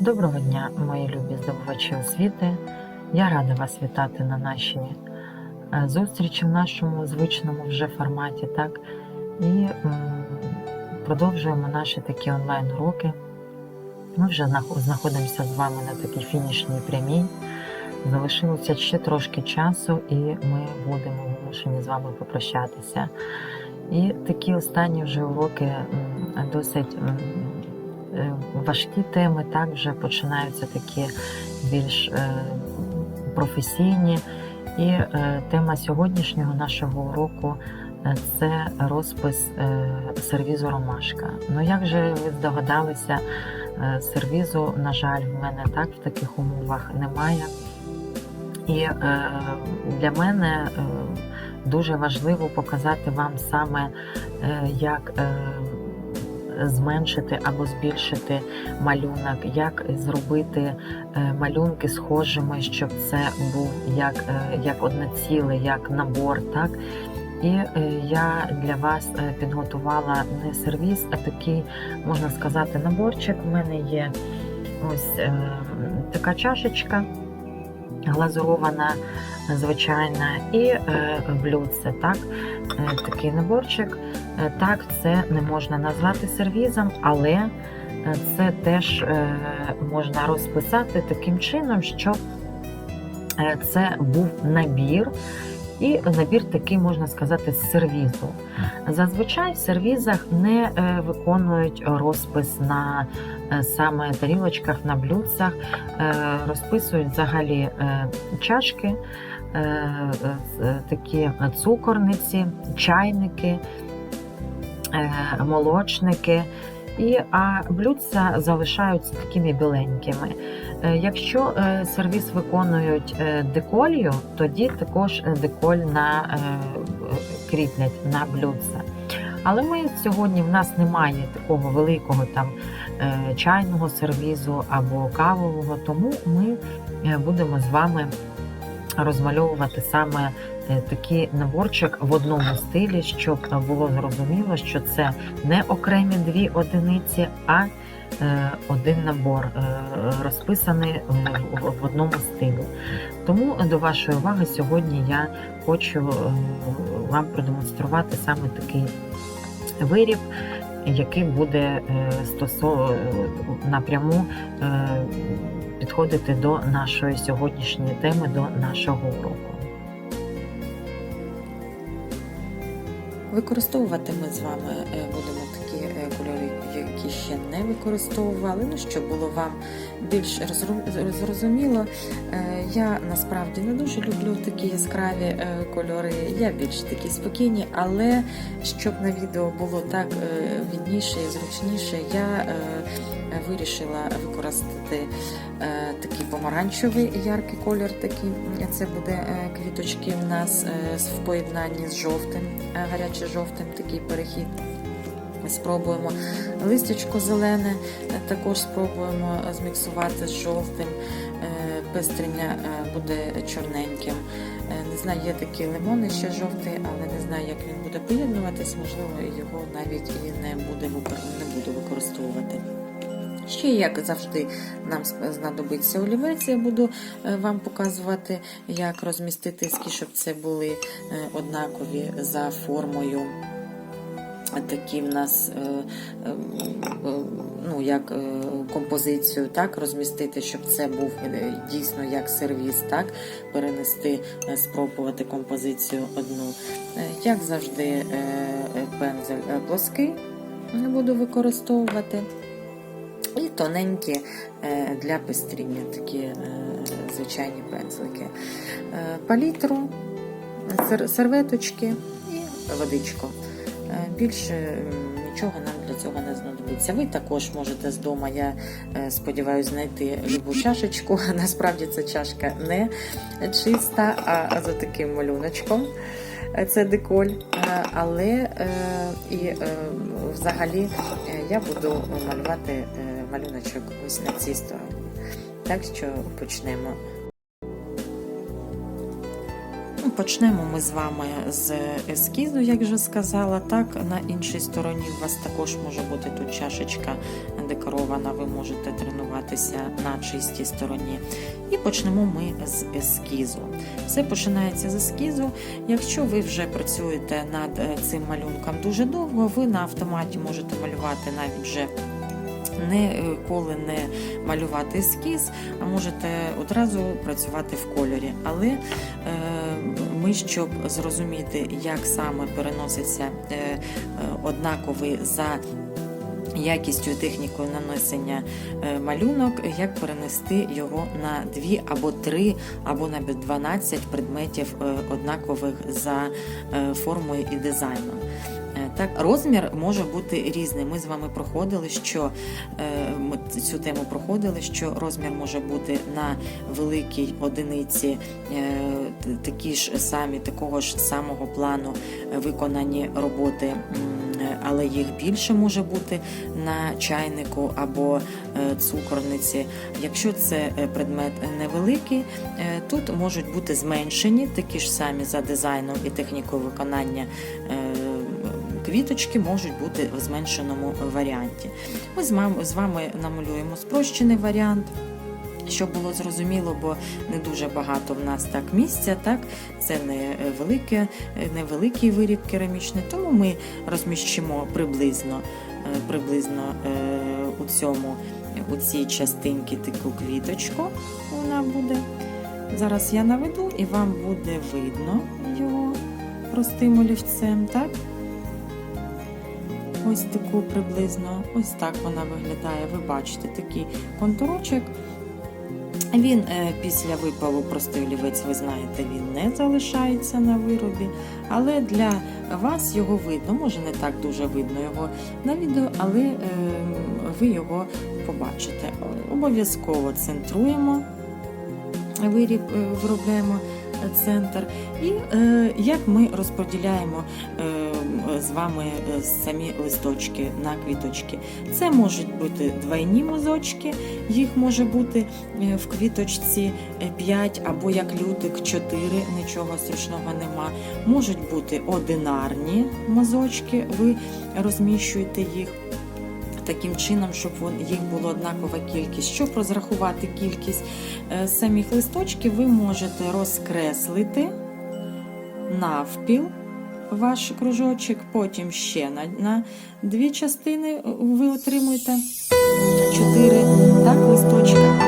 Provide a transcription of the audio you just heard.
Доброго дня, мої любі здобувачі освіти. Я рада вас вітати на нашій е, зустрічі в нашому звичному вже форматі, так? І продовжуємо наші такі онлайн-уроки. Ми вже знаходимося з вами на такій фінішній прямій. Залишилося ще трошки часу, і ми будемо вимушені з вами попрощатися. І такі останні вже уроки досить важкі теми, так вже починаються такі більш е, професійні. І е, тема сьогоднішнього нашого уроку е, це розпис е, сервізу Ромашка. Ну як же ви здогадалися, е, сервізу, на жаль, в мене так в таких умовах немає. І е, для мене е, дуже важливо показати вам саме, е, як е, зменшити або збільшити малюнок, як зробити е, малюнки схожими, щоб це був як, е, як одне ціле, як набор. так? І е, я для вас підготувала не сервіс, а такий, можна сказати, наборчик. У мене є ось така чашечка глазурована, звичайна, і блюдце. Так? Такий наборчик. Е, Так, це не можна назвати сервізом, але е, це теж е, можна розписати таким чином, щоб це був набір. І набір такий, можна сказати, з сервізу. Зазвичай в сервізах не виконують розпис на саме тарілочках, на блюдцях, розписують взагалі чашки, такі цукорниці, чайники, молочники. І, а блюдця залишаються такими біленькими. Е, Якщо е, сервіс виконують е, деколью, тоді також е, деколь на, е, кріплять на блюдце. Але ми сьогодні в нас немає такого великого там е, чайного сервізу або кавового, тому ми е, будемо з вами розмальовувати саме е, такий наборчик в одному стилі, щоб було зрозуміло, що це не окремі дві одиниці, а е, один набор е, розписаний в- одному стилі. Тому до вашої уваги сьогодні я хочу вам продемонструвати саме такий виріб, який буде е, стосо напряму підходити до нашої сьогоднішньої теми, до нашого уроку. Використовувати ми з вами е, будемо такі е, кольори, які ще не використовували. Ну, щоб було вам більш зрозуміло. Е, Я насправді не дуже люблю такі яскраві кольори, я більш такі спокійні, але щоб на відео було так відніше і зручніше, я вирішила використати е, такий помаранчевий яркий колір. Такий. Це буде е, квіточки у нас е, в поєднанні з жовтим, гаряче-жовтим такий перехід. Спробуємо листячко зелене, також спробуємо зміксувати з жовтим. Пестрення буде чорненьким. Не знаю, є такі лимони ще жовтий, але не знаю, як він буде поєднуватись. Можливо, його навіть і не, буде, не буду використовувати. Ще, як завжди, нам знадобиться олівець. Я буду е, вам показувати, як розмістити ски, щоб це були е, однакові за формою. Такі в нас е, ну, як композицію так розмістити, щоб це був дійсно як сервіс, так перенести, спробувати композицію одну. Як завжди, пензель плоский буду використовувати. І тоненькі е, для пестріння такі е, звичайні пензлики. Е, Палітру, серветочки і водичку. Більше нічого нам для цього не знадобиться. Ви також можете з дому, я сподіваюся, знайти любу чашечку. Насправді ця чашка не чиста, а за таким малюночком. Це деколь, але і взагалі я буду малювати малюночок ось на цій стороні. Так що почнемо. Ну, Почнемо ми з вами з ескізу, як вже сказала. Так, на іншій стороні у вас також може бути тут чашечка задекорована, ви можете тренуватися на чистій стороні. І почнемо ми з ескізу. Все починається з ескізу. Якщо ви вже працюєте над е, цим малюнком дуже довго, ви на автоматі можете малювати навіть вже ніколи не малювати ескіз, а можете одразу працювати в кольорі. Але е, ми, щоб зрозуміти, як саме переноситься е, е, однаковий за якістю технікою нанесення е, малюнок, як перенести його на дві або три, або навіть 12 предметів е, однакових за е, формою і дизайном. Так, розмір може бути різний. Ми з вами проходили, що е, ми цю тему проходили, що розмір може бути на великій одиниці е, такі ж самі, такого ж самого плану виконані роботи, але їх більше може бути на чайнику або е, цукорниці. Якщо це предмет невеликий, тут можуть бути зменшені такі ж самі за дизайном і технікою виконання. Квіточки можуть бути в зменшеному варіанті. Ми з вами намалюємо спрощений варіант, щоб було зрозуміло, бо не дуже багато в нас так місця, так це не е, велике, е, невеликий виріб керамічний, тому ми розміщимо приблизно, е, приблизно у цьому у цій частинці таку квіточку. Вона буде. Зараз я наведу і вам буде видно його простим олівцем, так? Ось таку приблизно, ось так вона виглядає. Ви бачите такий контурочок. Він е, після випалу простий олівець, ви знаєте, він не залишається на виробі, але для вас його видно, може не так дуже видно його на відео, але е, ви його побачите. Обов'язково центруємо виріб, е, виробляємо центр. І е, як ми розподіляємо е, з вами е, самі листочки на квіточки. Це можуть бути двойні мазочки, їх може бути е, в квіточці 5 або як лютик 4, нічого страшного нема. Можуть бути одинарні мазочки, ви розміщуєте їх. Таким чином, щоб їх було однакова кількість. Щоб розрахувати кількість е, самих листочків, ви можете розкреслити навпіл ваш кружочок, потім ще на, на дві частини ви отримуєте чотири так, листочка.